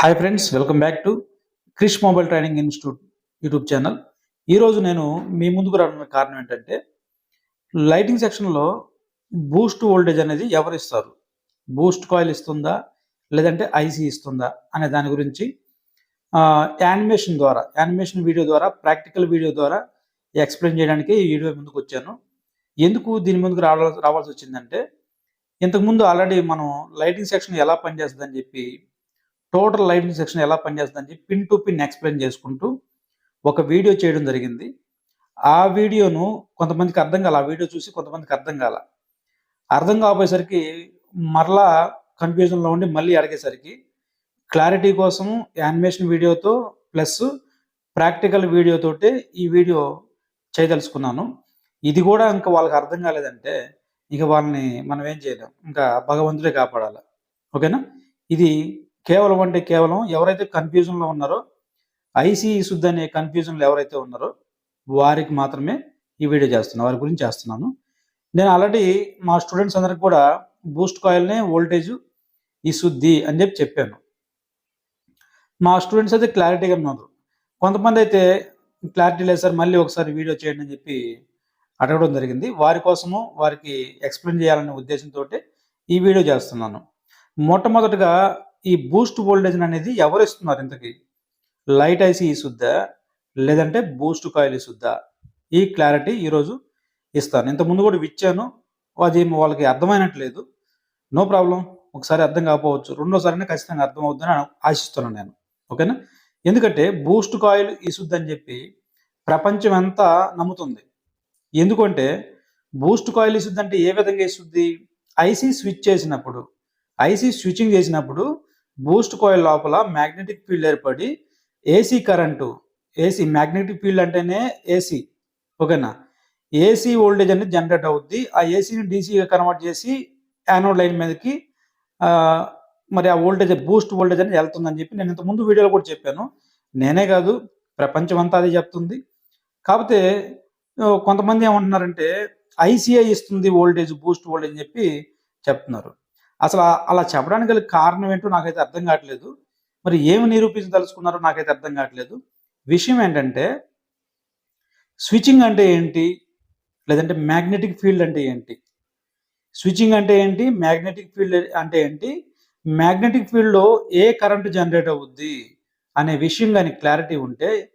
Hi friends welcome back to Krish mobile training institute YouTube channel ఈరోజు నేను మీ ముందుకు రావడానికి కారణం ఏంటంటే లైటింగ్ సెక్షన్లో బూస్ట్ వోల్టేజ్ అనేది ఎవరు ఇస్తారు? బూస్ట్ కాయిల్ ఇస్తుందా? లేదంటే ఐసీ ఇస్తుందా? అనే దాని గురించి యానిమేషన్ ద్వారా యానిమేషన్ వీడియో ద్వారా ప్రాక్టికల్ వీడియో ద్వారా ఎక్స్ప్లెయిన్ చేయడానికి ఈ వీడియో ముందుకు వచ్చాను. ఎందుకు దీని ముందుకు రావాల్సి రావాల్సి వచ్చిందంటే ఇంతకుముందు ఆల్రెడీ మనం లైటింగ్ సెక్షన్ ఎలా పనిచేస్తుందని చెప్పి టోటల్ లైఫ్ సెక్షన్ ఎలా పనిచేస్తుందని చెప్పి పిన్ టు పిన్ ఎక్స్ప్లెయిన్ చేసుకుంటూ ఒక వీడియో చేయడం జరిగింది. ఆ వీడియోను కొంతమందికి అర్థం కాల ఆ వీడియో చూసి కొంతమందికి అర్థం కాల. అర్థం కాకపోయేసరికి మరలా కన్ఫ్యూజన్లో ఉండి మళ్ళీ అడిగేసరికి క్లారిటీ కోసం యానిమేషన్ వీడియోతో ప్లస్ ప్రాక్టికల్ వీడియోతోటే ఈ వీడియో చేయదలుచుకున్నాను. ఇది కూడా ఇంకా వాళ్ళకి అర్థం కాలేదంటే ఇక వాళ్ళని మనం ఏం చేయలేం. ఇంకా భగవంతుడే కాపాడాలి. ఓకేనా? ఇది కేవలం అంటే కేవలం ఎవరైతే కన్ఫ్యూజన్లో ఉన్నారో ఐసీఈ శుద్ధి అనే కన్ఫ్యూజన్లు ఎవరైతే ఉన్నారో వారికి మాత్రమే ఈ వీడియో చేస్తున్నాను వారి గురించి చేస్తున్నాను. నేను ఆల్రెడీ మా స్టూడెంట్స్ అందరికి కూడా బూస్ట్ కాయిల్నే వోల్టేజ్ ఈ శుద్ధి అని చెప్పి చెప్పాను. మా స్టూడెంట్స్ అయితే క్లారిటీగా ఉన్నారు. కొంతమంది అయితే క్లారిటీ లేదు సార్ మళ్ళీ ఒకసారి వీడియో చేయండి అని చెప్పి అడగడం జరిగింది. వారి కోసము వారికి ఎక్స్ప్లెయిన్ చేయాలనే ఉద్దేశంతో ఈ వీడియో చేస్తున్నాను. మొట్టమొదటిగా ఈ బూస్ట్ వోల్టేజ్ అనేది ఎవరు ఇస్తున్నారు ఇంతకీ? లైట్ ఐసీ ఇసుద్దా? లేదంటే బూస్ట్ కాయిల్ ఇసుద్దా? ఈ క్లారిటీ ఈరోజు ఇస్తాను. ఇంత ముందు కూడా ఇచ్చాను. అది వాళ్ళకి అర్థమైనట్లేదు. నో ప్రాబ్లం ఒకసారి అర్థం కాకపోవచ్చు. రెండోసారి ఖచ్చితంగా అర్థం అవుతుందని ఆశిస్తున్నాను నేను. ఓకేనా? ఎందుకంటే బూస్ట్ కాయిల్ ఇసుద్ది అని చెప్పి ప్రపంచం అంతా నమ్ముతుంది. ఎందుకంటే బూస్ట్ కాయిల్ ఇసుద్ది అంటే ఏ విధంగా ఇస్తుంది ఐసీ స్విచ్ చేసినప్పుడు. ఐసీ స్విచ్చింగ్ చేసినప్పుడు బూస్ట్ కాయిల్ లోపల మ్యాగ్నెటిక్ ఫీల్డ్ ఏర్పడి AC current AC magnetic field అంటేనే ఏసీ ఓకేనా? ఏసీ వోల్టేజ్ అనేది జనరేట్ అవుద్ది. ఆ ఏసీని డీసీగా కన్వర్ట్ చేసి యానోడ్ లైన్ మీదకి మరి ఆ వోల్టేజ్ బూస్ట్ వోల్టేజ్ అనేది వెళ్తుందని చెప్పి నేను ఇంత ముందు వీడియోలో కూడా చెప్పాను. నేనే కాదు ప్రపంచం అంతా అదే చెప్తుంది. కాకపోతే కొంతమంది ఏమంటున్నారంటే ఐసీఐ ఇస్తుంది వోల్టేజ్ బూస్ట్ వోల్టేజ్ అని చెప్పి చెప్తున్నారు. అసలు అలా చెప్పడానికి గల కారణం ఏంటో నాకైతే అర్థం కావట్లేదు. మరి ఏమి నిరూపించదలుచుకున్నారో నాకైతే అర్థం కావట్లేదు. విషయం ఏంటంటే స్విచ్చింగ్ అంటే ఏంటి? లేదంటే మ్యాగ్నెటిక్ ఫీల్డ్ అంటే ఏంటి? స్విచ్చింగ్ అంటే ఏంటి? మ్యాగ్నెటిక్ ఫీల్డ్ అంటే ఏంటి? మ్యాగ్నెటిక్ ఫీల్డ్లో ఏ కరెంట్ జనరేట్ అవుద్ది? అనే విషయం కానీ క్లారిటీ ఉంటే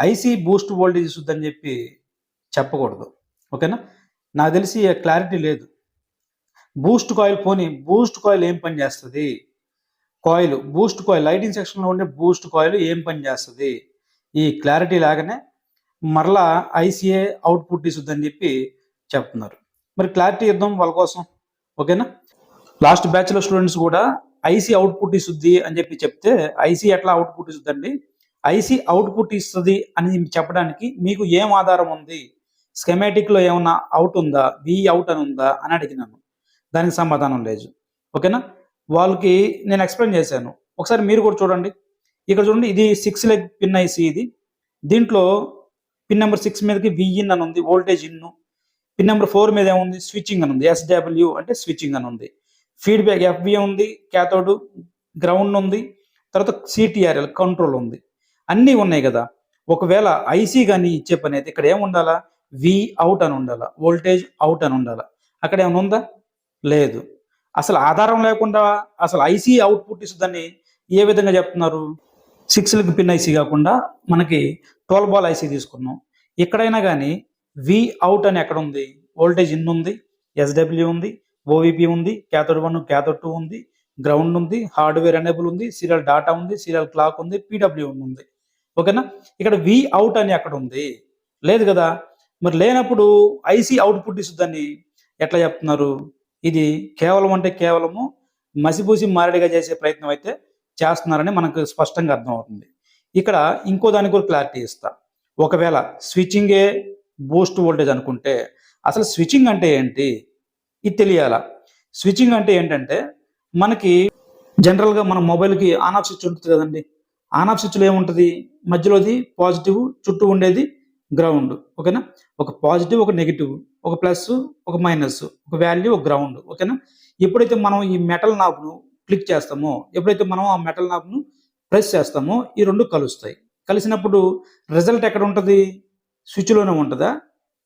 ఐసీ బూస్ట్ వోల్టేజ్ ఇస్తుందని చెప్పి చెప్పకూడదు. ఓకేనా? నాకు తెలిసి క్లారిటీ లేదు. బూస్ట్ కాయిల్ పోనీ బూస్ట్ కాయిల్ ఏం పని చేస్తుంది? కాయిల్ బూస్ట్ కాయిల్ లైటింగ్ సెక్షన్లో ఉండే బూస్ట్ కాయిల్ ఏం పని చేస్తుంది? ఈ క్లారిటీ లాగానే మరలా ఐసీఏ అవుట్పుట్ ఇస్తుందని చెప్పి చెప్తున్నారు. మరి క్లారిటీ ఇద్దాం వాళ్ళ కోసం ఓకేనా? లాస్ట్ బ్యాచ్లో స్టూడెంట్స్ కూడా ఐసీ అవుట్పుట్ ఇస్తుంది అని చెప్పి చెప్తే ఐసీ ఎట్లా అవుట్పుట్ ఇస్తుందండి ఐసీ అవుట్పుట్ ఇస్తుంది అని చెప్పడానికి మీకు ఏం ఆధారం ఉంది? schematic లో ఏమన్నా అవుట్ ఉందా? వి అవుట్ అని ఉందా? అని అడిగినాను. దానికి సమాధానం లేదు. ఓకేనా? వాళ్ళకి నేను ఎక్స్ప్లెయిన్ చేశాను. ఒకసారి మీరు కూడా చూడండి. ఇక్కడ చూడండి ఇది సిక్స్ లెగ్ పిన్ ఐసి ఇది. దీంట్లో పిన్ నెంబర్ సిక్స్ మీదకి విఇన్ అని ఉంది voltage in pin number four మీద ఏముంది? స్విచ్చింగ్ అని ఉంది. ఎస్డబ్ల్యూ అంటే స్విచ్చింగ్ అని ఉంది. ఫీడ్బ్యాక్ ఎఫ్బి ఉంది క్యాథోడ్ గ్రౌండ్ ఉంది. తర్వాత సిటిఆర్ఎల్ కంట్రోల్ ఉంది. అన్నీ ఉన్నాయి కదా. ఒకవేళ ఐసీ కానీ ఇచ్చే పని అయితే ఇక్కడ ఏముండాలా? వి అవుట్ అని ఉండాలా? వోల్టేజ్ అవుట్ అని ఉండాలా? అక్కడ ఏమైనా ఉందా? లేదు. అసలు ఆధారం లేకుండా అసలు ఐసీ అవుట్పుట్ ఇస్తుందని ఏ విధంగా చెప్తున్నారు? సిక్స్లకు పిన్ ఐసీ కాకుండా మనకి ట్వెల్వ్ బాల్ ఐసీ తీసుకున్నాం. ఎక్కడైనా కానీ వి అవుట్ అని ఎక్కడ ఉంది? వోల్టేజ్ ఇన్ ఉంది ఎస్డబ్ల్యూ ఉంది ఓవిపి ఉంది క్యాథోడ్ వన్ క్యాథోడ్ టూ ఉంది గ్రౌండ్ ఉంది హార్డ్వేర్ ఎనేబుల్ ఉంది సీరియల్ డాటా ఉంది సీరియల్ క్లాక్ ఉంది పీడబ్ల్యూ ఉంది. ఓకేనా? ఇక్కడ వి అవుట్ అని అక్కడ ఉంది? లేదు కదా? మరి లేనప్పుడు ఐసీ అవుట్పుట్ ఇస్తుందని ఎట్లా చెప్తున్నారు? ఇది కేవలం అంటే కేవలము మసిపూసి మారడిగా చేసే ప్రయత్నం అయితే చేస్తున్నారని మనకు స్పష్టంగా అర్థమవుతుంది. ఇక్కడ ఇంకో దానికి కూడా క్లారిటీ ఇస్తా. ఒకవేళ స్విచ్చింగే బూస్ట్ వోల్టేజ్ అనుకుంటే అసలు స్విచ్చింగ్ అంటే ఏంటి? ఇది తెలియాలా? స్విచ్చింగ్ అంటే ఏంటంటే మనకి జనరల్గా మన మొబైల్కి ఆన్ ఆఫ్ స్విచ్ ఉంటుంది కదండి. ఆన్ ఆఫ్ స్విచ్లో ఏముంటుంది? మధ్యలోది పాజిటివ్ చుట్టూ ఉండేది గ్రౌండ్ ఓకేనా ఒక పాజిటివ్ ఒక నెగిటివ్ ఒక ప్లస్ ఒక మైనస్ ఒక వాల్యూ ఒక గ్రౌండ్ ఓకేనా ఎప్పుడైతే మనం ఈ మెటల్ నాబ్ను క్లిక్ చేస్తామో ఎప్పుడైతే మనం ఆ మెటల్ నాబ్ను ప్రెస్ చేస్తామో ఈ రెండు కలుస్తాయి. కలిసినప్పుడు రిజల్ట్ ఎక్కడ ఉంటుంది? స్విచ్లోనే ఉంటుందా?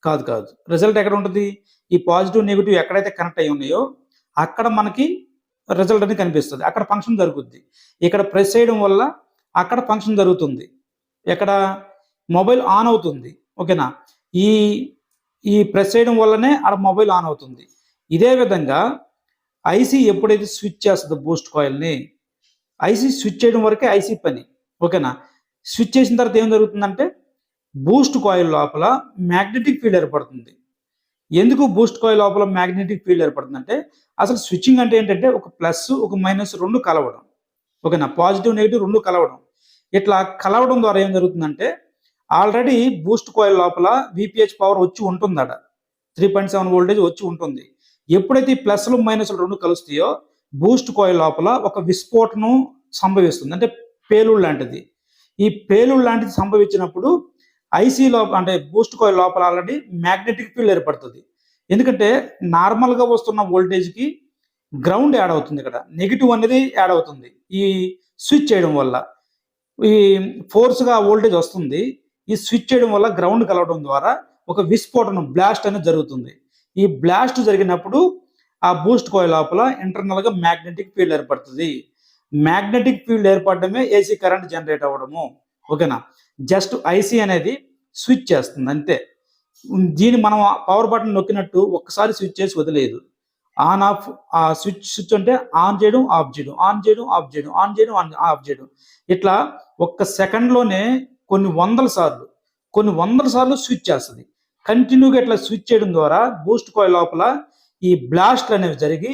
కాదు కాదు. రిజల్ట్ ఎక్కడ ఉంటుంది? ఈ పాజిటివ్ నెగిటివ్ ఎక్కడైతే కనెక్ట్ అయి ఉన్నాయో అక్కడ మనకి రిజల్ట్ అనేది కనిపిస్తుంది. అక్కడ ఫంక్షన్ జరుగుద్ది. ఇక్కడ ప్రెస్ చేయడం వల్ల అక్కడ ఫంక్షన్ జరుగుతుంది. ఎక్కడ? మొబైల్ ఆన్ అవుతుంది. ఓకేనా? ఈ ఈ ప్రెస్ చేయడం వల్లనే ఆడ మొబైల్ ఆన్ అవుతుంది. ఇదే విధంగా ఐసీ ఎప్పుడైతే స్విచ్ చేస్తుందో బూస్ట్ కాయిల్ని ఐసీ స్విచ్ చేయడం వరకే ఐసీ పని. ఓకేనా? స్విచ్ చేసిన తర్వాత ఏం జరుగుతుందంటే బూస్ట్ కాయిల్ లోపల మ్యాగ్నెటిక్ ఫీల్డ్ ఏర్పడుతుంది. ఎందుకు బూస్ట్ కాయిల్ లోపల మ్యాగ్నెటిక్ ఫీల్డ్ ఏర్పడుతుందంటే అసలు స్విచ్చింగ్ అంటే ఏంటంటే ఒక ప్లస్ ఒక మైనస్ రెండు కలవడం. ఓకేనా? పాజిటివ్ నెగిటివ్ రెండు కలవడం. ఇట్లా కలవడం ద్వారా ఏం జరుగుతుందంటే ఆల్రెడీ బూస్ట్ కోయిల్ లోపల విపిహెచ్ పవర్ వచ్చి ఉంటుందట. త్రీ పాయింట్ సెవెన్ వోల్టేజ్ వచ్చి ఉంటుంది. ఎప్పుడైతే ఈ ప్లస్లు మైనస్లు రెండు కలుస్తాయో బూస్ట్ కోయిల్ లోపల ఒక విస్ఫోటనం సంభవిస్తుంది. అంటే పేలుడు లాంటిది. ఈ పేలుడు లాంటిది సంభవించినప్పుడు ఐసీ లోపల అంటే బూస్ట్ కాయిల్ లోపల ఆల్రెడీ మ్యాగ్నెటిక్ ఫీల్డ్ ఏర్పడుతుంది. ఎందుకంటే నార్మల్గా వస్తున్న వోల్టేజ్కి గ్రౌండ్ యాడ్ అవుతుంది ఇక్కడ నెగిటివ్ అనేది యాడ్ అవుతుంది. ఈ స్విచ్ చేయడం వల్ల. ఈ ఫోర్స్గా వోల్టేజ్ వస్తుంది. ఈ స్విచ్ చేయడం వల్ల గ్రౌండ్ కలవడం ద్వారా ఒక విస్ఫోటనం బ్లాస్ట్ అనేది జరుగుతుంది. ఈ బ్లాస్ట్ జరిగినప్పుడు ఆ బూస్ట్ కోయిల్ లోపల ఇంటర్నల్గా మ్యాగ్నెటిక్ ఫీల్డ్ ఏర్పడుతుంది. మ్యాగ్నెటిక్ ఫీల్డ్ ఏర్పడమే ఏసీ కరెంట్ జనరేట్ అవ్వడము. ఓకేనా జస్ట్ ఐసీ అనేది స్విచ్ చేస్తుంది అంతే. దీన్ని మనం పవర్ బటన్ నొక్కినట్టు ఒక్కసారి స్విచ్ చేసి వదిలేదు ఆన్ ఆఫ్ ఆ స్విచ్ స్విచ్ అంటే ఆన్ చేయడం ఆఫ్ చేయడం ఆన్ చేయడం ఆఫ్ చేయడం ఆన్ చేయడం ఆన్ ఆఫ్ చేయడం. ఇట్లా ఒక్క సెకండ్లోనే కొన్ని వందల సార్లు కొన్ని వందల సార్లు స్విచ్ చేస్తుంది. కంటిన్యూగా ఇట్లా స్విచ్ చేయడం ద్వారా బూస్ట్ కాయిల్ లోపల ఈ బ్లాస్ట్ అనేవి జరిగి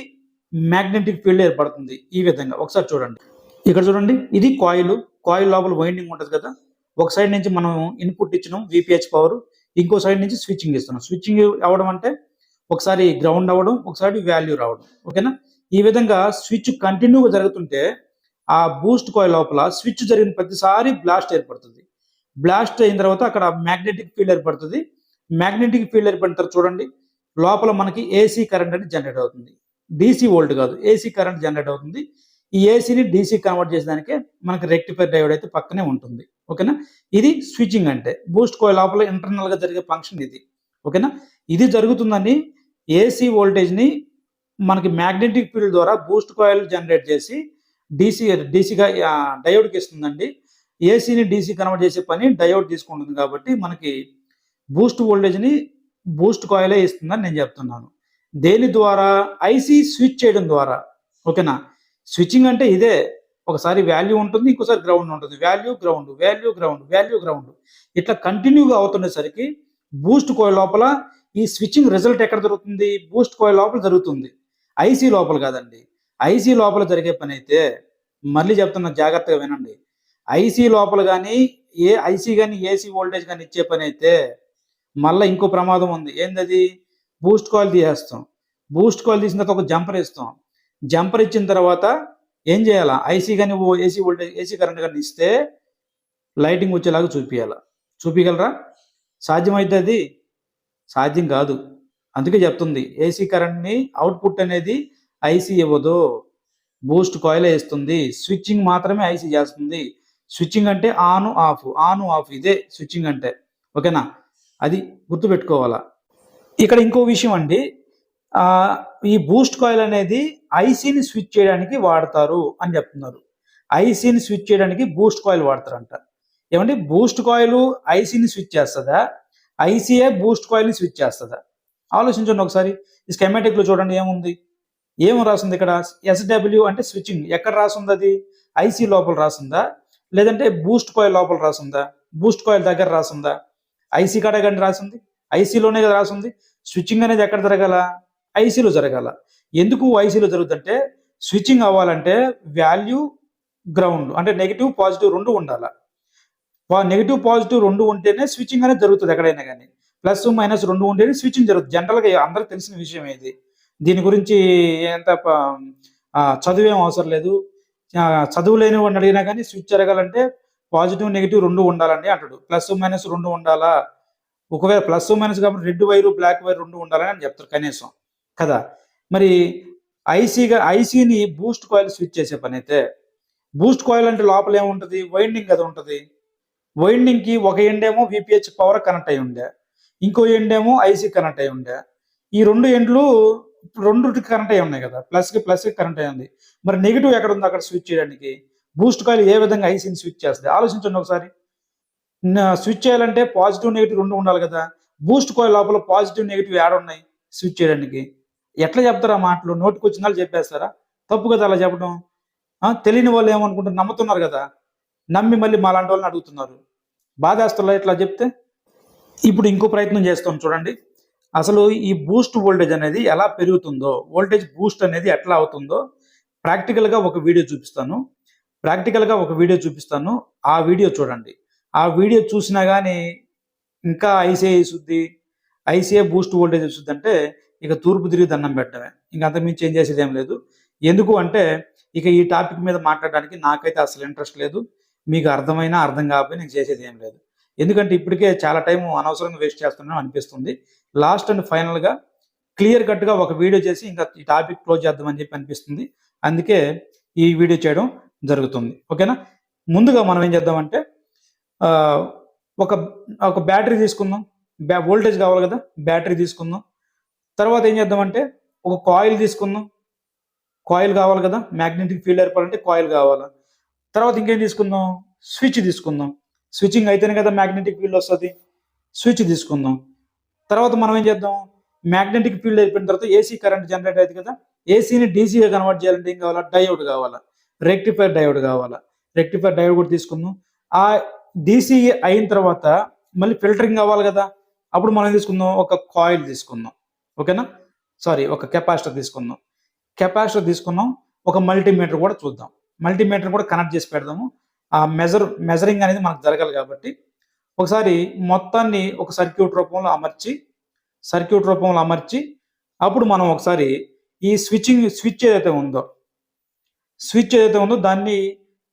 మ్యాగ్నెటిక్ ఫీల్డ్ ఏర్పడుతుంది ఈ విధంగా. ఒకసారి చూడండి. ఇక్కడ చూడండి ఇది కాయిల్ కాయిల్ లోపల వైండింగ్ ఉంటుంది కదా. ఒక సైడ్ నుంచి మనం ఇన్పుట్ ఇచ్చినాం విపిహెచ్ పవర్ ఇంకో సైడ్ నుంచి స్విచ్చింగ్ ఇస్తున్నాం. స్విచ్చింగ్ అవ్వడం అంటే ఒకసారి గ్రౌండ్ అవ్వడం ఒకసారి వాల్యూ రావడం. ఓకేనా ఈ విధంగా స్విచ్ కంటిన్యూగా జరుగుతుంటే ఆ బూస్ట్ కాయిల్ లోపల స్విచ్ జరిగిన ప్రతిసారి బ్లాస్ట్ ఏర్పడుతుంది. బ్లాస్ట్ అయిన తర్వాత అక్కడ మ్యాగ్నెటిక్ ఫీల్డ్ ఏర్పడుతుంది. మ్యాగ్నెటిక్ ఫీల్డ్ ఏర్పడిన చూడండి లోపల మనకి ఏసీ కరెంట్ అనేది జనరేట్ అవుతుంది. డీసీ వోల్ట్ కాదు ఏసీ కరెంట్ జనరేట్ అవుతుంది. ఈ ఏసీని డీసీ కన్వర్ట్ చేసేదానికి మనకి రెక్టిఫైర్ డయోడ్ అయితే పక్కనే ఉంటుంది. ఓకేనా? ఇది స్విచ్చింగ్ అంటే బూస్ట్ కోయి లోపల ఇంటర్నల్గా జరిగే ఫంక్షన్ ఇది. ఓకేనా? ఇది జరుగుతుందని ఏసీ వోల్టేజ్ని మనకి మ్యాగ్నెటిక్ ఫీల్డ్ ద్వారా బూస్ట్ కాయిల్ జనరేట్ చేసి డీసీ డీసీగా డయోడ్కి ఇస్తుందండి. ఏసీని డీసీ కన్వర్ట్ చేసే పని డయోడ్ తీసుకుంటుంది కాబట్టి మనకి బూస్ట్ వోల్టేజ్ని బూస్ట్ కాయిలే ఇస్తుందని నేను చెప్తున్నాను. దేని ద్వారా? ఐసీ స్విచ్ చేయడం ద్వారా. ఓకేనా స్విచ్చింగ్ అంటే ఇదే. ఒకసారి వాల్యూ ఉంటుంది ఇంకోసారి గ్రౌండ్ ఉంటుంది. Value ground value ground value ground ఇట్లా కంటిన్యూగా అవుతుండేసరికి బూస్ట్ కోయిల్ లోపల ఈ స్విచ్చింగ్ రిజల్ట్ ఎక్కడ జరుగుతుంది బూస్ట్ కోయిల్ లోపల జరుగుతుంది. ఐసీ లోపల కాదండి. ఐసీ లోపల జరిగే పని అయితే మళ్ళీ చెప్తున్నా జాగ్రత్తగా వినండి. ఐసీ లోపల కానీ ఏ ఐసీ కానీ ఏసీ వోల్టేజ్ కానీ ఇచ్చే పని అయితే మళ్ళీ ఇంకో ప్రమాదం ఉంది. ఏందది? బూస్ట్ కాయిల్ తీసేస్తాం. బూస్ట్ కాయిల్ తీసిన తర్వాత ఒక జంపర్ ఇస్తాం. జంపర్ ఇచ్చిన తర్వాత ఏం చేయాలా? ఐసీ కానీ ఏసీ వోల్టేజ్ ఏసీ కరెంట్ కానీ ఇస్తే లైటింగ్ వచ్చేలాగా చూపించాలా చూపించగలరా సాధ్యమైతే అది సాధ్యం కాదు. అందుకే చెప్తుంది. ఏసీ కరెంట్ని అవుట్పుట్ అనేది ఐసీ ఇవ్వదు. బూస్ట్ కాయిలే ఇస్తుంది. స్విచ్చింగ్ మాత్రమే ఐసీ చేస్తుంది. స్విచ్చింగ్ అంటే ఆన్ ఆఫ్ ఆన్ ఆఫ్ ఇదే స్విచ్చింగ్ అంటే. ఓకేనా? అది గుర్తుపెట్టుకోవాలా? ఇక్కడ ఇంకో విషయం అండి. ఈ బూస్ట్ కాయిల్ అనేది ఐసీని స్విచ్ చేయడానికి వాడతారు అని చెప్తున్నారు. ఐసీని స్విచ్ చేయడానికి బూస్ట్ కాయిల్ వాడతారంట. ఏమంటే బూస్ట్ కాయిల్ ఐసీని స్విచ్ చేస్తుందా? ఐసీఏ బూస్ట్ కాయిల్ని స్విచ్ చేస్తుందా? ఆలోచించండి ఒకసారి. ఈ స్కెమాటిక్లో చూడండి ఏముంది? ఏం రాసింది ఇక్కడ? ఎస్డబ్ల్యూ అంటే స్విచ్చింగ్ ఎక్కడ రాసింది అది? ఐసీ లోపల రాసిందా? లేదంటే బూస్ట్ కాయిల్ లోపల రాసిందా? బూస్ట్ కాయిల్ దగ్గర రాసిందా? ఐసీ కాడ కానీ రాసింది? ఐసీలోనే కదా రాసింది? స్విచ్చింగ్ అనేది ఎక్కడ జరగాల? ఐసీలో జరగాల. ఎందుకు ఐసీలో జరుగుతుందంటే స్విచ్చింగ్ అవ్వాలంటే వాల్యూ గ్రౌండ్ అంటే నెగిటివ్ పాజిటివ్ రెండు ఉండాలి. నెగిటివ్ పాజిటివ్ రెండు ఉంటేనే స్విచ్చింగ్ అనేది జరుగుతుంది ఎక్కడైనా కానీ. ప్లస్ మైనస్ రెండు ఉంటేనే స్విచ్చింగ్ జరుగుతుంది. జనరల్గా అందరికి తెలిసిన విషయం ఇది. దీని గురించి ఎంత చదివేం చదువేం అవసరం లేదు. చదువు లేని వాడిని అడిగినా కానీ స్విచ్ జరగాలంటే పాజిటివ్ నెగిటివ్ రెండు ఉండాలండి అంటాడు. ప్లస్ మైనస్ రెండు ఉండాలా? ఒకవేళ ప్లస్ మైనస్ కాబట్టి రెడ్ వైరు బ్లాక్ వైర్ రెండు ఉండాలని అని చెప్తారు కనీసం. కదా? మరి ఐసీగా ఐసీని బూస్ట్ కాయిల్ స్విచ్ చేసే పని అయితే బూస్ట్ కాయిల్ అంటే లోపల ఏముంటుంది? వైండింగ్ అది ఉంటుంది. వైండింగ్కి ఒక ఎండ్ ఏమో విపిహెచ్ పవర్ కనెక్ట్ అయి ఉండే. ఇంకో ఎండ్ ఏమో ఐసీ కనెక్ట్ అయి ఉండే. ఈ రెండు ఎండ్లు రెండు కరెంట్ అయి ఉన్నాయి కదా. ప్లస్కి ప్లస్కి కరెంట్ అయి ఉంది. మరి నెగిటివ్ ఎక్కడ ఉందో అక్కడ స్విచ్ చేయడానికి బూస్ట్ కాయిల్ ఏ విధంగా ఐసీని స్విచ్ చేస్తుంది? ఆలోచించండి ఒకసారి. స్విచ్ చేయాలంటే పాజిటివ్ నెగిటివ్ రెండు ఉండాలి కదా. బూస్ట్ కాయిల్ లోపల పాజిటివ్ నెగిటివ్ యాడ్ ఉన్నాయి స్విచ్ చేయడానికి. ఎట్లా చెప్తారా మాటలు? నోటికి వచ్చిన వాళ్ళు చెప్పేస్తారా? తప్పు కదా అలా చెప్పడం. తెలియని వాళ్ళు ఏమనుకుంటారు నమ్ముతున్నారు కదా. నమ్మి మళ్ళీ మా లాంటి వాళ్ళని అడుగుతున్నారు. బాధేస్తారా ఇట్లా చెప్తే? ఇప్పుడు ఇంకో ప్రయత్నం చేస్తాం చూడండి. అసలు ఈ బూస్ట్ వోల్టేజ్ అనేది ఎలా పెరుగుతుందో వోల్టేజ్ బూస్ట్ అనేది ఎట్లా అవుతుందో ప్రాక్టికల్గా ఒక వీడియో చూపిస్తాను. ప్రాక్టికల్గా ఒక వీడియో చూపిస్తాను. ఆ వీడియో చూడండి. ఆ వీడియో చూసినా కానీ ఇంకా ఐసీఐ శుద్ధి ఐసీఐ బూస్ట్ వోల్టేజ్ శుద్ధి అంటే ఇక తూర్పు తిరిగి దండం పెట్టడమే. ఇంకంత మించి ఏం చేసేది ఏం లేదు. ఎందుకు అంటే ఇక ఈ టాపిక్ మీద మాట్లాడడానికి నాకైతే అసలు ఇంట్రెస్ట్ లేదు. మీకు అర్థమైనా అర్థం కాకపోయినా నేను చేసేది ఏం లేదు. ఎందుకంటే ఇప్పటికే చాలా టైం అనవసరంగా వేస్ట్ చేస్తున్నాను అనిపిస్తుంది. లాస్ట్ అండ్ ఫైనల్గా క్లియర్ కట్గా ఒక వీడియో చేసి ఇంకా ఈ టాపిక్ క్లోజ్ చేద్దామని చెప్పి అనిపిస్తుంది. అందుకే ఈ వీడియో చేయడం జరుగుతుంది. ఓకేనా? ముందుగా మనం ఏం చేద్దామంటే ఒక ఒక బ్యాటరీ తీసుకుందాం. బ్యా వోల్టేజ్ కావాలి కదా బ్యాటరీ తీసుకుందాం. తర్వాత ఏం చేద్దామంటే ఒక కాయిల్ తీసుకుందాం. కాయిల్ కావాలి కదా మ్యాగ్నెటిక్ ఫీల్డ్ ఏర్పడాలంటే కాయిల్ కావాలి. తర్వాత ఇంకేం తీసుకుందాం? స్విచ్ తీసుకుందాం. స్విచ్చింగ్ అయితేనే కదా మ్యాగ్నెటిక్ ఫీల్డ్ వస్తుంది. స్విచ్ తీసుకుందాం. తర్వాత మనం ఏం చేద్దాం? మ్యాగ్నెటిక్ ఫీల్డ్ అయిపోయిన తర్వాత ఏసీ కరెంట్ జనరేట్ అవుతుంది కదా? ఏసీని డీసీగా కన్వర్ట్ చేయాలంటే ఏం కావాలా? డయోడ్ కావాలా? రెక్టిఫైర్ డయోడ్ కావాలా? రెక్టిఫైర్ డయోడ్ కూడా తీసుకుందాం. ఆ డీసీ అయిన తర్వాత మళ్ళీ ఫిల్టరింగ్ కావాలి కదా? అప్పుడు మనం తీసుకుందాం? ఒక కాయిల్ తీసుకుందాం. ఓకేనా? సారీ ఒక కెపాసిటర్ తీసుకుందాం. కెపాసిటర్ తీసుకున్నాం. ఒక మల్టీమీటర్ కూడా చూద్దాం. మల్టీమీటర్ కూడా కనెక్ట్ చేసి పెడదాము. ఆ మెజర్ మెజరింగ్ అనేది మనకు జరగాలి కాబట్టి ఒకసారి మొత్తాన్ని ఒక సర్క్యూట్ రూపంలో అమర్చి సర్క్యూట్ రూపంలో అమర్చి అప్పుడు మనం ఒకసారి ఈ స్విచ్చింగ్ స్విచ్ ఏదైతే ఉందో స్విచ్ ఏదైతే ఉందో దాన్ని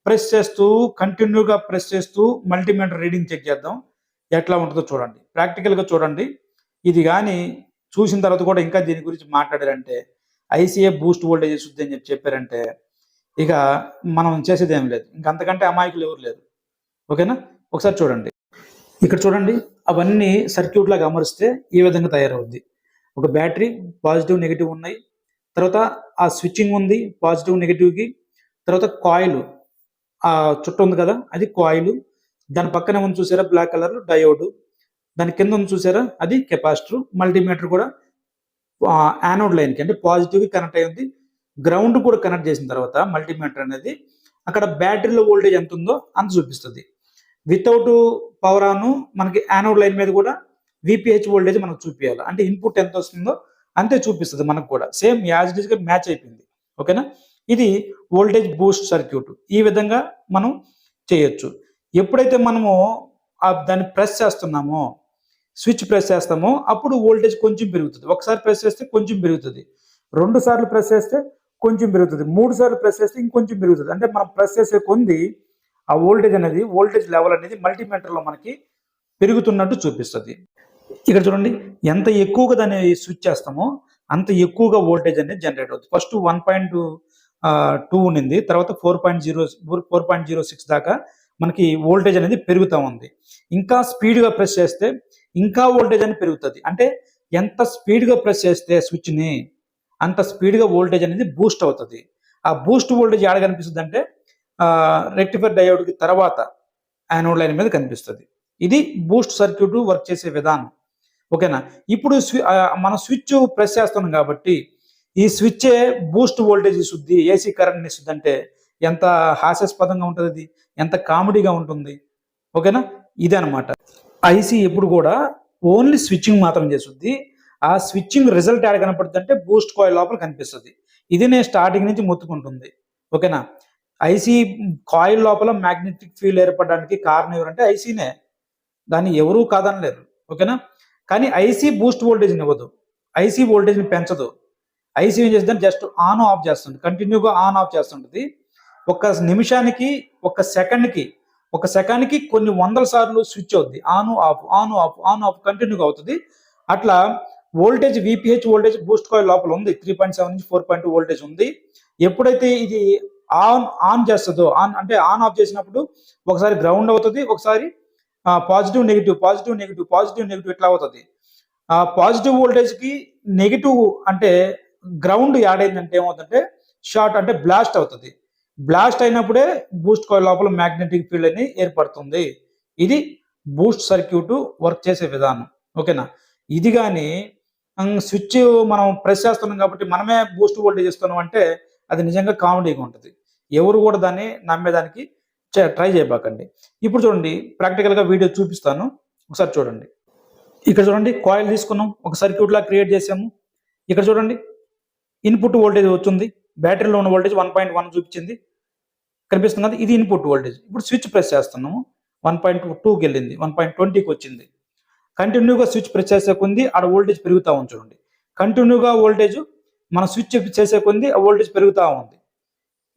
ప్రెస్ చేస్తూ కంటిన్యూగా ప్రెస్ చేస్తూ మల్టీమీటర్ రీడింగ్ చెక్ చేద్దాం. ఎట్లా ఉంటుందో చూడండి. ప్రాక్టికల్గా చూడండి. ఇది కానీ చూసిన తర్వాత కూడా ఇంకా దీని గురించి మాట్లాడారంటే ఐసీఏ బూస్ట్ వోల్టేజ్ ఇస్తుంది అని చెప్పి చెప్పారంటే ఇక మనం చేసేది ఏం లేదు. ఇంక అంతకంటే అమాయకులు ఎవరు లేరు. ఓకేనా? ఒకసారి చూడండి. ఇక్కడ చూడండి అవన్నీ సర్క్యూట్ లాగా అమరిస్తే ఈ విధంగా తయారవుద్ది? ఒక బ్యాటరీ పాజిటివ్ నెగిటివ్ ఉన్నాయి. తర్వాత ఆ స్విచ్చింగ్ ఉంది పాజిటివ్ నెగిటివ్కి తర్వాత కాయిల్ ఆ చుట్టూ ఉంది కదా అది కాయిల్. దాని పక్కనే ఉంది చూసారా బ్లాక్ కలర్ డయోడ్. దాని కింద ఉంది చూసారా అది కెపాసిటర్. మల్టీమీటర్ కూడా యానోడ్ లైన్కి అంటే పాజిటివ్కి కనెక్ట్ అయి ఉంది. గ్రౌండ్ కూడా కనెక్ట్ చేసిన తర్వాత మల్టీమీటర్ అనేది అక్కడ బ్యాటరీలో వోల్టేజ్ ఎంత ఉందో అంత చూపిస్తుంది. వితౌట్ పవర్ ఆన్ మనకి యానోడ్ లైన్ మీద కూడా విపిహెచ్ వోల్టేజ్ మనకు చూపించాలి అంటే ఇన్పుట్ ఎంత వస్తుందో అంతే చూపిస్తుంది మనకు కూడా. సేమ్ యాజ్ ఇట్గా మ్యాచ్ అయిపోయింది. ఓకేనా ఇది వోల్టేజ్ బూస్ట్ సర్క్యూట్ ఈ విధంగా మనం చేయొచ్చు. ఎప్పుడైతే మనము దాన్ని ప్రెస్ చేస్తున్నామో స్విచ్ ప్రెస్ చేస్తామో అప్పుడు వోల్టేజ్ కొంచెం పెరుగుతుంది. ఒకసారి ప్రెస్ చేస్తే కొంచెం పెరుగుతుంది. రెండు సార్లు ప్రెస్ చేస్తే కొంచెం పెరుగుతుంది. మూడు సార్లు ప్రెస్ చేస్తే ఇంకొంచెం పెరుగుతుంది. అంటే మనం ప్రెస్ చేసే కొంది ఆ వోల్టేజ్ అనేది ఓల్టేజ్ లెవెల్ అనేది మల్టీమీటర్లో మనకి పెరుగుతున్నట్టు చూపిస్తుంది. ఇక్కడ చూడండి ఎంత ఎక్కువగా దాన్ని స్విచ్ చేస్తామో అంత ఎక్కువగా వోల్టేజ్ అనేది జనరేట్ అవుతుంది. ఫస్ట్ వన్ పాయింట్ టూ ఉన్నింది తర్వాత four point zero four point zero six దాకా మనకి వోల్టేజ్ అనేది పెరుగుతూ ఉంది. ఇంకా స్పీడ్గా ప్రెస్ చేస్తే ఇంకా ఓల్టేజ్ అనేది పెరుగుతుంది. అంటే ఎంత స్పీడ్గా ప్రెస్ చేస్తే స్విచ్ని అంత స్పీడ్గా వోల్టేజ్ అనేది బూస్ట్ అవుతుంది. ఆ బూస్ట్ వోల్టేజ్ ఎక్కడ కనిపిస్తుంది అంటే రెక్టిఫైర్ డయోడ్కి తర్వాత యానోడ్ లైన్ మీద కనిపిస్తుంది. ఇది బూస్ట్ సర్క్యూట్ వర్క్ చేసే విధానం. ఓకేనా? ఇప్పుడు స్వి- మనం స్విచ్ ప్రెస్ చేస్తున్నాం కాబట్టి ఈ స్విచ్చే బూస్ట్ వోల్టేజ్ ఇస్తుంది ఏసీ కరెంట్ ఇస్తుంది అంటే ఎంత హాస్యాస్పదంగా ఉంటుంది అది ఎంత కామెడీగా ఉంటుంది. ఓకేనా? ఇదే అనమాట ఐసీ ఎప్పుడు కూడా ఓన్లీ స్విచ్చింగ్ మాత్రం చేస్తుంది. ఆ స్విచ్చింగ్ రిజల్ట్ ఎక్కడ కనపడుతుంది అంటే బూస్ట్ కాయిల్ లోపల కనిపిస్తుంది. ఇది నేను స్టార్టింగ్ నుంచి మొత్తుకుంటుంది. ఓకేనా? ఐసీ కాయిల్ లోపల మ్యాగ్నెటిక్ ఫీల్డ్ ఏర్పడడానికి కారణం ఎవరంటే ఐసీనే. దాన్ని ఎవరూ కాదనలేరు. ఓకేనా? కానీ ఐసీ బూస్ట్ వోల్టేజ్ని ఇవ్వదు. ఐసీ వోల్టేజ్ని పెంచదు. ఐసీ ఏం చేస్తుంది జస్ట్ ఆన్ ఆఫ్ చేస్తుంది. కంటిన్యూగా ఆన్ ఆఫ్ చేస్తుంటుంది. ఒక నిమిషానికి ఒక సెకండ్కి ఒక సెకండ్కి కొన్ని వందల సార్లు స్విచ్ అవుద్ది. On off on off on off కంటిన్యూగా అవుతుంది. అట్లా voltage VPH voltage boost coil లోపల ఉంది. త్రీ పాయింట్ సెవెన్ నుంచి ఫోర్ పాయింట్ వోల్టేజ్ ఉంది. ఎప్పుడైతే ఇది ఆన్ ఆన్ చేస్తుందో ఆన్ అంటే ఆన్ ఆఫ్ చేసినప్పుడు ఒకసారి గ్రౌండ్ అవుతుంది ఒకసారి positive negative positive negative positive negative ఇట్లా అవుతుంది. ఆ పాజిటివ్ వోల్టేజ్కి నెగిటివ్ అంటే గ్రౌండ్ యాడ్ అయిందంటే ఏమవుతుందంటే షార్ట్ అంటే బ్లాస్ట్ అవుతుంది. బ్లాస్ట్ అయినప్పుడే బూస్ట్ కాయిల్ లోపల మ్యాగ్నెటిక్ ఫీల్డ్ అని ఏర్పడుతుంది. ఇది బూస్ట్ సర్క్యూట్ వర్క్ చేసే విధానం. ఓకేనా? ఇది కానీ స్విచ్ మనం ప్రెస్ చేస్తున్నాం కాబట్టి మనమే బూస్ట్ వోల్టేజ్ ఇస్తున్నాం అంటే అది నిజంగా కామెడీగా ఉంటుంది. ఎవరు కూడా దాన్ని నమ్మేదానికి ట్రై చేయబాకండి. ఇప్పుడు చూడండి ప్రాక్టికల్గా వీడియో చూపిస్తాను. ఒకసారి చూడండి. ఇక్కడ చూడండి కాయిల్ తీసుకున్నాం. ఒక సర్క్యూట్లా క్రియేట్ చేసాము. ఇక్కడ చూడండి ఇన్పుట్ వోల్టేజ్ వచ్చింది. బ్యాటరీలో ఉన్న వోల్టేజ్ వన్ పాయింట్ వన్ చూపించింది. కనిపిస్తుంది ఇది ఇన్పుట్ వోల్టేజ్ ఇప్పుడు స్విచ్ ప్రెస్ చేస్తున్నాము. వన్ పాయింట్ టూకి వెళ్ళింది. వన్ పాయింట్ ట్వంటీకి వచ్చింది. కంటిన్యూగా స్విచ్ ప్రెస్ చేసే కొంది ఆడ వోల్టేజ్ పెరుగుతూ ఉంది చూడండి. కంటిన్యూగా వోల్టేజ్ మనం స్విచ్ చేసే కొంది ఆ వోల్టేజ్ పెరుగుతూ ఉంది.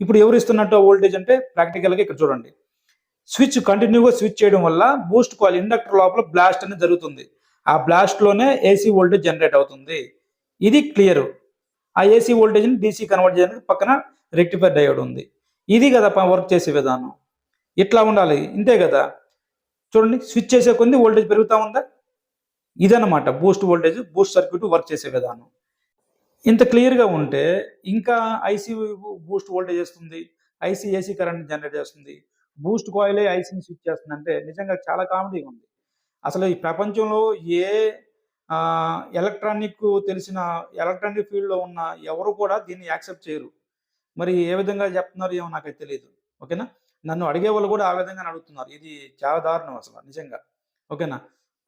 ఇప్పుడు ఎవరు ఇస్తున్నట్టు వోల్టేజ్ అంటే ప్రాక్టికల్గా ఇక్కడ చూడండి. స్విచ్ కంటిన్యూగా స్విచ్ చేయడం వల్ల బూస్ట్ కాయిల్ ఇండక్టర్ లోపల బ్లాస్ట్ అనేది జరుగుతుంది. ఆ బ్లాస్ట్లోనే ఏసీ వోల్టేజ్ జనరేట్ అవుతుంది. ఇది క్లియర్ ఆ ఏసీ వోల్టేజ్ని డీసీ కన్వర్ట్ చేయడానికి పక్కన రెక్టిఫైర్ డయోడ్ ఉంది. ఇది కదా వర్క్ చేసే విధానం. ఇట్లా ఉండాలి. ఇంతే కదా. చూడండి స్విచ్ చేసే కొన్ని వోల్టేజ్ పెరుగుతూ ఉందా? ఇదన్నమాట. Boost voltage boost circuit work చేసే విధానం. ఇంత క్లియర్గా ఉంటే ఇంకా ఐసీ బూస్ట్ వోల్టేజ్ వస్తుంది ఐసీ ఏసీ కరెంట్ జనరేట్ చేస్తుంది. బూస్ట్ కాయిలే ఐసీని స్విచ్ చేస్తుంది అంటే నిజంగా చాలా కామెడీగా ఉంది. అసలు ఈ ప్రపంచంలో ఏ ఎలక్ట్రానిక్ తెలిసిన ఎలక్ట్రానిక్ ఫీల్డ్లో ఉన్న ఎవరు కూడా దీన్ని యాక్సెప్ట్ చేయరు. మరి ఏ విధంగా చెప్తున్నారు ఏమో నాకైతే తెలియదు ఓకేనా? నన్ను అడిగే వాళ్ళు కూడా ఆ విధంగా అడుగుతున్నారు. ఇది చాలా దారుణం అసలు నిజంగా. ఓకేనా?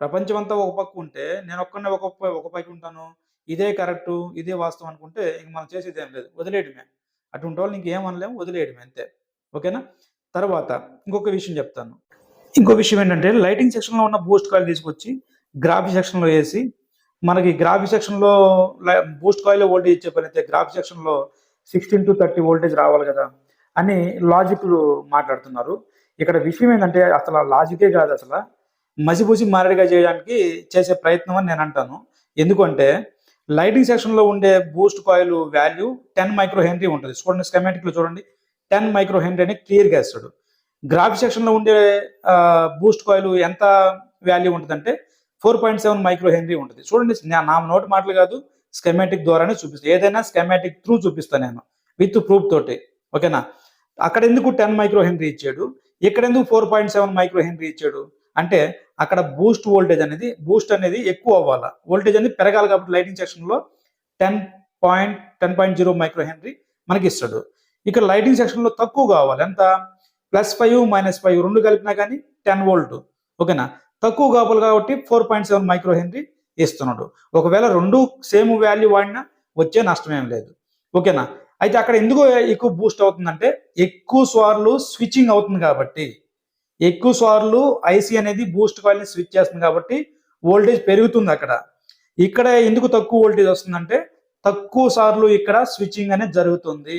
ప్రపంచం అంతా ఒక పక్క ఉంటే నేను ఒక్కనే ఒక ఒక పైకి ఉంటాను. ఇదే కరెక్టు ఇదే వాస్తవం అనుకుంటే ఇంక మనం చేసేది ఏం లేదు. వదిలేయడమే. అటువంటి వాళ్ళు ఇంకేమనలేము వదిలేయడమే అంతే. ఓకేనా? తర్వాత ఇంకొక విషయం చెప్తాను. ఇంకో విషయం ఏంటంటే లైటింగ్ సెక్షన్లో ఉన్న బూస్ట్ కాయిల్ తీసుకొచ్చి గ్రాఫిక్ సెక్షన్లో వేసి మనకి గ్రాఫిక్ సెక్షన్లో బూస్ట్ కాయిల్ వోల్టేజ్ ఇచ్చే పని అయితే గ్రాఫిక్ సెక్షన్లో సిక్స్టీన్ టు థర్టీ వోల్టేజ్ రావాలి కదా అని లాజిక్లు మాట్లాడుతున్నారు. ఇక్కడ విషయం ఏంటంటే అసలు లాజికే కాదు అసలు. మసిపూసి మారడిగా చేయడానికి చేసే ప్రయత్నం అని నేను అంటాను. ఎందుకంటే లైటింగ్ సెక్షన్లో ఉండే boost coil value ten micro henry ఉంటుంది. చూడండి స్కెమాటిక్లో చూడండి. టెన్ మైక్రో హెన్రీ అని క్లియర్గా ఇస్తాడు. గ్రాఫిక్ సెక్షన్లో ఉండే బూస్ట్ కాయిల్ ఎంత వాల్యూ ఉంటుందంటే four point seven micro henry ఉంటుంది. చూడండి నా నోటి మాటలు కాదు స్కెమాటిక్ ద్వారానే చూపిస్తాను ఏదైనా స్కెమాటిక్ త్రూ చూపిస్తాను నేను విత్ ప్రూఫ్ తోటి. ఓకేనా? అక్కడ ఎందుకు టెన్ మైక్రో హెన్రీ ఇచ్చాడు? ఇక్కడ ఎందుకు four point seven micro henry ఇచ్చాడు? అంటే అక్కడ బూస్ట్ వోల్టేజ్ అనేది బూస్ట్ అనేది ఎక్కువ అవ్వాలి. వోల్టేజ్ అనేది పెరగాలి కాబట్టి లైటింగ్ సెక్షన్లో ten point ten point zero micro henry మనకి ఇస్తాడు. ఇక్కడ లైటింగ్ సెక్షన్లో తక్కువ కావాలి. ఎంత? ప్లస్ ఫైవ్ మైనస్ ఫైవ్ రెండు కలిపినా కానీ టెన్ వోల్ట్ ఓకేనా తక్కువ కావాలి కాబట్టి four point seven micro henry ఇస్తున్నాడు. ఒకవేళ రెండు సేమ్ వాల్యూ వాడినా వచ్చే నష్టం ఏం లేదు. ఓకేనా అయితే అక్కడ ఎందుకు ఎక్కువ బూస్ట్ అవుతుందంటే ఎక్కువ సార్లు స్విచ్చింగ్ అవుతుంది కాబట్టి. ఎక్కువ సార్లు ఐసీ అనేది బూస్ట్ కాయిల్ని స్విచ్ చేస్తుంది కాబట్టి వోల్టేజ్ పెరుగుతుంది అక్కడ. ఇక్కడ ఎందుకు తక్కువ వోల్టేజ్ వస్తుందంటే తక్కువ సార్లు ఇక్కడ స్విచ్చింగ్ అనేది జరుగుతుంది.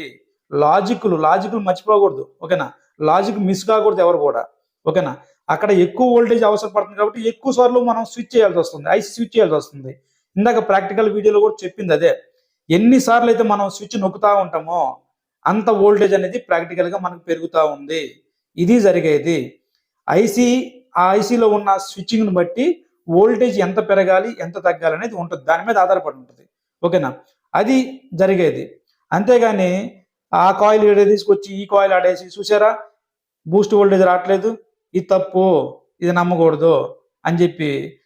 లాజిక్లు లాజిక్లు మర్చిపోకూడదు ఓకేనా? లాజిక్ మిస్ కాకూడదు ఎవరు కూడా ఓకేనా? అక్కడ ఎక్కువ వోల్టేజ్ అవసరపడుతుంది కాబట్టి ఎక్కువ సార్లు మనం స్విచ్ చేయాల్సి వస్తుంది ఐసీ స్విచ్ చేయాల్సి వస్తుంది. ఇందాక ప్రాక్టికల్ వీడియోలో కూడా చెప్పింది అదే. ఎన్నిసార్లు అయితే మనం స్విచ్ నొక్కుతా ఉంటామో అంత వోల్టేజ్ అనేది ప్రాక్టికల్గా మనకు పెరుగుతూ ఉంది. ఇది జరిగేది. ఐసీ ఆ ఐసీలో ఉన్న స్విచ్చింగ్ని బట్టి వోల్టేజ్ ఎంత పెరగాలి ఎంత తగ్గాలి అనేది ఉంటుంది. దాని మీద ఆధారపడి ఉంటుంది. ఓకేనా? అది జరిగేది. అంతేగాని ఆ కాయిల్ ఈడ తీసుకొచ్చి ఈ కాయిల్ ఆడేసి చూసారా? బూస్ట్ వోల్టేజ్ రావట్లేదు. ఇది తప్పు. ఇది నమ్మకూడదు అని చెప్పి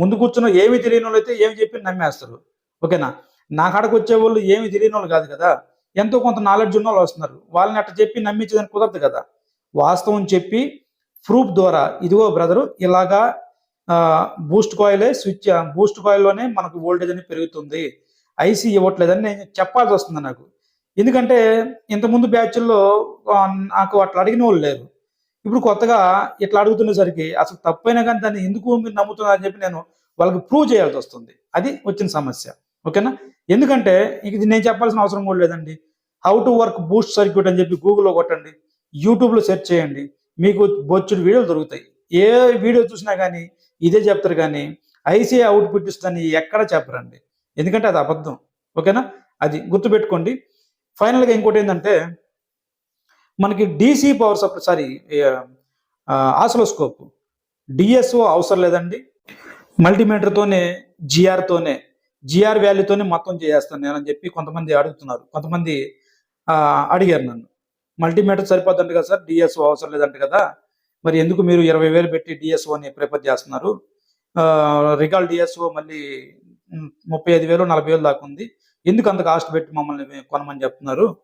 ముందు కూర్చున్న ఏమి తెలియని వాళ్ళు అయితే ఏమి చెప్పి నమ్మేస్తారు. ఓకేనా? నా కాడకు వచ్చే వాళ్ళు ఏమి తెలియని వాళ్ళు కాదు కదా? ఎంతో కొంత నాలెడ్జ్ ఉన్న వాళ్ళు వస్తున్నారు. వాళ్ళని అట్లా చెప్పి నమ్మించదని కుదరదు కదా? వాస్తవం చెప్పి ప్రూఫ్ ద్వారా ఇదిగో బ్రదరు ఇలాగా బూస్ట్ కాయిలే స్విచ్ బూస్ట్ కాయిల్లోనే మనకు వోల్టేజ్ అనేది పెరుగుతుంది. ఐసీ ఇవ్వట్లేదని నేను చెప్పాల్సి వస్తుంది నాకు. ఎందుకంటే ఇంతకుముందు బ్యాచ్ల్లో నాకు అట్లా అడిగిన వాళ్ళు లేరు. ఇప్పుడు కొత్తగా ఇట్లా అడుగుతున్నసరికి అసలు తప్పైనా కానీ దాన్ని ఎందుకు మీరు నమ్ముతున్నారని చెప్పి నేను వాళ్ళకి ప్రూవ్ చేయాల్సి వస్తుంది. అది వచ్చిన సమస్య. ఓకేనా? ఎందుకంటే ఇది నేను చెప్పాల్సిన అవసరం కూడా లేదండి. How to work boost circuit అని చెప్పి గూగుల్లో కొట్టండి. యూట్యూబ్లో సెర్చ్ చేయండి. మీకు బొచ్చుడు వీడియోలు దొరుకుతాయి. ఏ వీడియో చూసినా కానీ ఇదే చెప్తారు కానీ ఐసీఐ అవుట్పుట్ ఇస్తుందని ఎక్కడ చెప్పరండి. ఎందుకంటే అది అబద్ధం. ఓకేనా? అది గుర్తుపెట్టుకోండి. ఫైనల్గా ఇంకోటి ఏంటంటే మనకి DC power supply sorry oscilloscope DSO అవసరం లేదండి. మల్టీమీటర్తోనే జిఆర్తోనే జిఆర్ వాల్యూతోనే మొత్తం చేస్తాను నేను అని చెప్పి కొంతమంది అడుగుతున్నారు. కొంతమంది అడిగారు నన్ను. మల్టీమీటర్ సరిపోద్దంట కదా సార్? డిఎస్ఓ అవసరం లేదంట కదా? మరి ఎందుకు మీరు ఇరవై వేలు పెట్టి డిఎస్ఓని ప్రిఫర్ చేస్తున్నారు? రికాల్ డిఎస్ఓ మళ్ళీ ముప్పై ఐదు వేలు నలభై వేలు దాకా ఉంది. ఎందుకు అంత కాస్ట్ పెట్టి మమ్మల్ని కొనమని చెప్తున్నారు?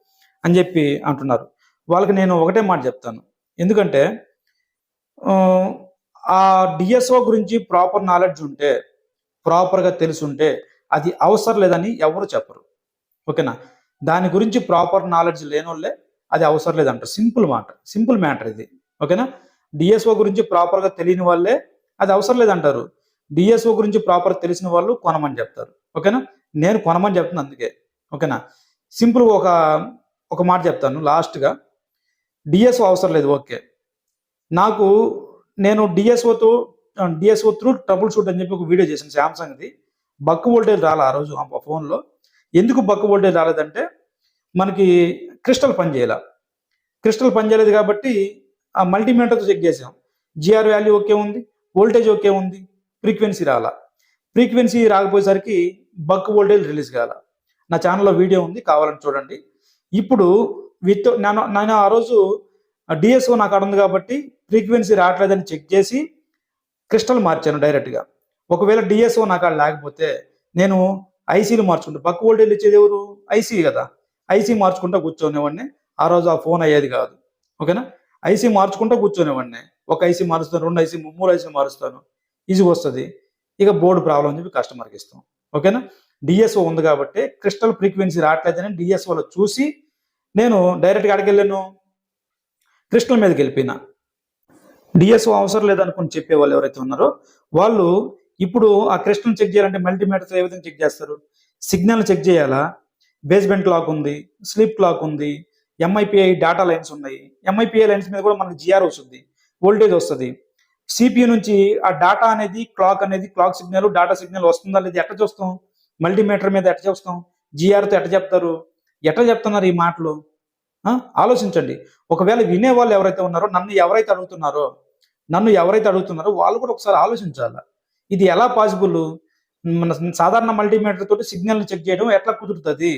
అని చెప్పి అంటున్నారు. వాళ్ళకి నేను ఒకటే మాట చెప్తాను. ఎందుకంటే ఆ, ఆ డిఎస్ఓ గురించి ప్రాపర్ నాలెడ్జ్ ఉంటే ప్రాపర్గా తెలుసుంటే అది అవసరం లేదని ఎవరు చెప్పరు. ఓకేనా? దాని గురించి ప్రాపర్ నాలెడ్జ్ లేనోళ్ళే అది అవసరం లేదంటారు. సింపుల్ మాట సింపుల్ మ్యాటర్ ఇది. ఓకేనా? డిఎస్ఓ గురించి ప్రాపర్గా తెలియని వాళ్ళే అది అవసరం లేదంటారు. డిఎస్ఓ గురించి ప్రాపర్ తెలిసిన వాళ్ళు కొనమని చెప్తారు. ఓకేనా? నేను కొనమని చెప్తున్నాను అందుకే. ఓకేనా? సింపుల్ ఒక ఒక మాట చెప్తాను లాస్ట్గా డిఎస్ఓ అవసరం లేదు ఓకే. నాకు నేను డిఎస్ఓతో డిఎస్ఓ త్రూ ట్రబుల్ షూట్ అని చెప్పి ఒక వీడియో చేశాను శాంసంగ్ది బక్ వోల్టేజ్ రాలే ఆ రోజు ఆ ఫోన్లో. ఎందుకు బక్ వోల్టేజ్ రాలేదంటే మనకి క్రిస్టల్ పనిచేయాల క్రిస్టల్ పనిచేయలేదు కాబట్టి ఆ మల్టీమీటర్తో చెక్ చేసాం. జిఆర్ వాల్యూ ఓకే ఉంది వోల్టేజ్ ఓకే ఉంది ఫ్రీక్వెన్సీ రాలా. ఫ్రీక్వెన్సీ రాకపోయేసరికి బక్ వోల్టేజ్ రిలీజ్ కాల. నా ఛానల్లో వీడియో ఉంది కావాలని చూడండి. ఇప్పుడు విత్ నేను నేను ఆ రోజు డిఎస్ఓ నాకు అక్కడ ఉంది కాబట్టి ఫ్రీక్వెన్సీ రావట్లేదని చెక్ చేసి క్రిస్టల్ మార్చాను డైరెక్ట్గా. ఒకవేళ డిఎస్ఓ నాకు అక్కడ లేకపోతే నేను ఐసీలు మార్చుకుంటాను బక్ వోల్టేజ్ ఇచ్చేది ఎవరు? ఐసీ కదా. ఐసీ మార్చుకుంటా కూర్చోనేవాడిని. ఆ రోజు ఆ ఫోన్ అయ్యేది కాదు. ఓకేనా? ఐసీ మార్చుకుంటా కూర్చోనేవాడిని. ఒక ఐసీ మారుస్తాను రెండు ఐసీ మూడు ఐసీ మారుస్తాను. ఈజీగా వస్తుంది. ఇక బోర్డు ప్రాబ్లం అని చెప్పి కస్టమర్కి ఇస్తాం. ఓకేనా? డిఎస్ఓ ఉంది కాబట్టి క్రిస్టల్ ఫ్రీక్వెన్సీ రావట్లేదని డిఎస్ఓలో చూసి నేను డైరెక్ట్గా అడిగి వెళ్ళాను? క్రిస్టల్ మీదకి వెళ్ళిపోయినా. డిఎస్ఓ అవసరం లేదనుకుని చెప్పే వాళ్ళు ఎవరైతే ఉన్నారో వాళ్ళు ఇప్పుడు ఆ క్రిస్టల్ చెక్ చేయాలంటే మల్టీమీటర్స్ ఏ విధంగా చెక్ చేస్తారు? సిగ్నల్ చెక్ చేయాలా? బేస్మెంట్ క్లాక్ ఉంది స్లీప్ క్లాక్ ఉంది ఎంఐపిఐ డేటా లైన్స్ ఉన్నాయి. ఎంఐపిఐ లైన్స్ మీద కూడా మనకి జిఆర్ వస్తుంది వోల్టేజ్ వస్తుంది. సిపియు నుంచి ఆ డేటా అనేది క్లాక్ అనేది క్లాక్ సిగ్నల్ డేటా సిగ్నల్ వస్తుందా లేదా ఎట్ట చూస్తాం? మల్టీమీటర్ మీద ఎట్ట చూస్తాం? జిఆర్తో ఎట్ట చెప్తారు? ఎట్లా చెప్తున్నారు ఈ మాటలు? ఆలోచించండి. ఒకవేళ వినే వాళ్ళు ఎవరైతే ఉన్నారో నన్ను ఎవరైతే అడుగుతున్నారో నన్ను ఎవరైతే అడుగుతున్నారో వాళ్ళు కూడా ఒకసారి ఆలోచించాలి? ఇది ఎలా పాసిబుల్ మన సాధారణ మల్టీమీటర్ తోటి సిగ్నల్ని చెక్ చేయడం ఎట్లా కుదురుతుంది?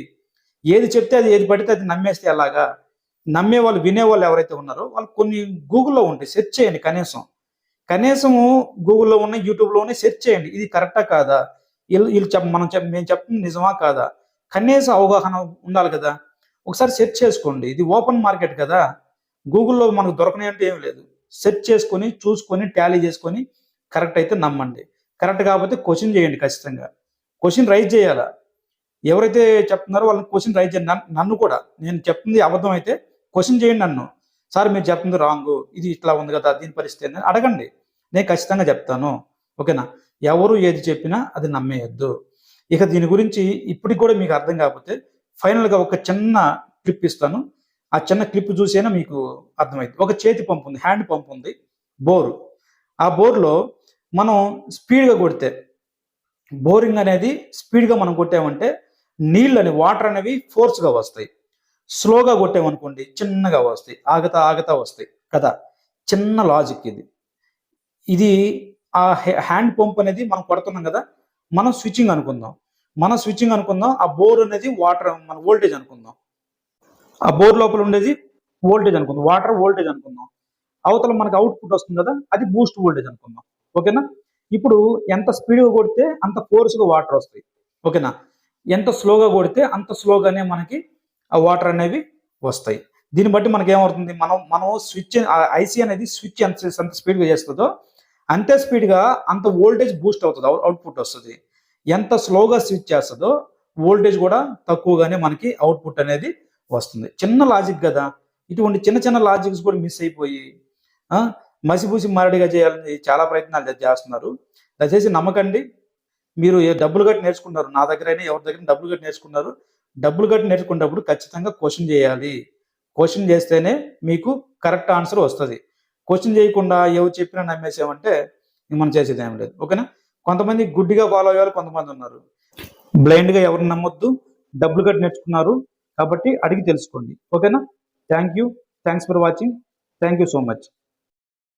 ఏది చెప్తే అది ఏది పడితే అది నమ్మేస్తే ఎలాగా? నమ్మే వాళ్ళు వినేవాళ్ళు ఎవరైతే ఉన్నారో వాళ్ళు కొన్ని గూగుల్లో ఉంటాయి సెర్చ్ చేయండి కనీసం. కనీసం గూగుల్లో ఉన్న యూట్యూబ్లో ఉన్న సెర్చ్ చేయండి. ఇది కరెక్టా కాదా? వీళ్ళు వీళ్ళు చెప్ మనం చెప్ మేము చెప్తుంది నిజమా కాదా? కనీసం అవగాహన ఉండాలి కదా. ఒకసారి సెర్చ్ చేసుకోండి. ఇది ఓపెన్ మార్కెట్ కదా. గూగుల్లో మనకు దొరకని అంటే ఏం లేదు. సెర్చ్ చేసుకొని చూసుకొని టాలీ చేసుకొని కరెక్ట్ అయితే నమ్మండి. కరెక్ట్ కాకపోతే క్వశ్చన్ చేయండి ఖచ్చితంగా. క్వశ్చన్ రైజ్ చేయాలా? ఎవరైతే చెప్తున్నారో వాళ్ళని క్వశ్చన్ రైజ్ చేయండి. నన్ను- కూడా. నేను చెప్తుంది అబద్ధం అయితే క్వశ్చన్ చేయండి నన్ను. సార్ మీరు చెప్తుంది రాంగ్. ఇది ఇట్లా ఉంది కదా దీని పరిస్థితి ఏంది?" అడగండి. నేను ఖచ్చితంగా చెప్తాను. ఓకేనా? ఎవరు ఏది చెప్పినా అది నమ్మేయద్దు. ఇక దీని గురించి ఇప్పటికి కూడా మీకు అర్థం కాకపోతే ఫైనల్గా ఒక చిన్న క్లిప్ ఇస్తాను. ఆ చిన్న క్లిప్ చూసేనా మీకు అర్థమైంది ఒక చేతి పంపు ఉంది హ్యాండ్ పంప్ ఉంది బోరు. ఆ బోర్లో మనం స్పీడ్గా కొడితే బోరింగ్ అనేది స్పీడ్గా మనం కొట్టామంటే నీళ్ళు వాటర్ అనేవి ఫోర్స్గా వస్తాయి. స్లోగా కొట్టామనుకోండి చిన్నగా వస్తాయి. ఆగతా ఆగతా వస్తాయి. కదా? చిన్న లాజిక్ ఇది. ఇది ఆ హ్యాండ్ పంప్ అనేది మనం కొడుతున్నాం కదా? మనం స్విచ్చింగ్ అనుకుందాం. మనం స్విచ్చింగ్ అనుకుందాం ఆ బోర్ అనేది వాటర్ మన వోల్టేజ్ అనుకుందాం. ఆ బోర్ లోపల ఉండేది వోల్టేజ్ అనుకుందాం. వాటర్ వోల్టేజ్ అనుకుందాం. అవతల మనకి అవుట్పుట్ వస్తుంది కదా? అది బూస్ట్ వోల్టేజ్ అనుకుందాం. ఓకేనా? ఇప్పుడు ఎంత స్పీడ్గా కొడితే అంత ఫోర్స్గా వాటర్ వస్తాయి. ఓకేనా? ఎంత స్లోగా కొడితే అంత స్లోగానే మనకి ఆ వాటర్ అనేవి వస్తాయి. దీన్ని బట్టి మనకి ఏమవుతుంది? మనం మనం స్విచ్ ఐసీ అనేది స్విచ్ ఎంత ఎంత స్పీడ్గా చేస్తుందో అంతే స్పీడ్గా అంత వోల్టేజ్ బూస్ట్ అవుతుంది అవుట్పుట్ వస్తుంది. ఎంత స్లోగా స్విచ్ చేస్తుందో వోల్టేజ్ కూడా తక్కువగానే మనకి అవుట్పుట్ అనేది వస్తుంది. చిన్న లాజిక్ కదా. ఇటువంటి చిన్న చిన్న లాజిక్స్ కూడా మిస్ అయిపోయి మసిపూసి మరడిగా చేయాలని చాలా ప్రయత్నాలు చేస్తున్నారు. దయచేసి నమ్మకండి. మీరు ఏ డబ్బులు కట్టి నేర్చుకున్నారు నా దగ్గర అయినా ఎవరి దగ్గర డబ్బులు కట్టి నేర్చుకున్నారు డబ్బులు కట్టి నేర్చుకున్నప్పుడు ఖచ్చితంగా క్వశ్చన్ చేయాలి. క్వశ్చన్ చేస్తేనే మీకు కరెక్ట్ ఆన్సర్ వస్తుంది. క్వశ్చన్ చేయకుండా ఎవరు చెప్పినా నమ్మేసామంటే మనం చేసేది ఏం లేదు. ఓకేనా? కొంతమంది గుడ్డిగా ఫాలో అయ్యే కొంతమంది ఉన్నారు. బ్లైండ్గా ఎవరిని నమ్మొద్దు. డబ్బులు కట్టి నేర్చుకున్నారు కాబట్టి అడిగి తెలుసుకోండి. ఓకేనా? Thank you. Thanks for watching. Thank you so much.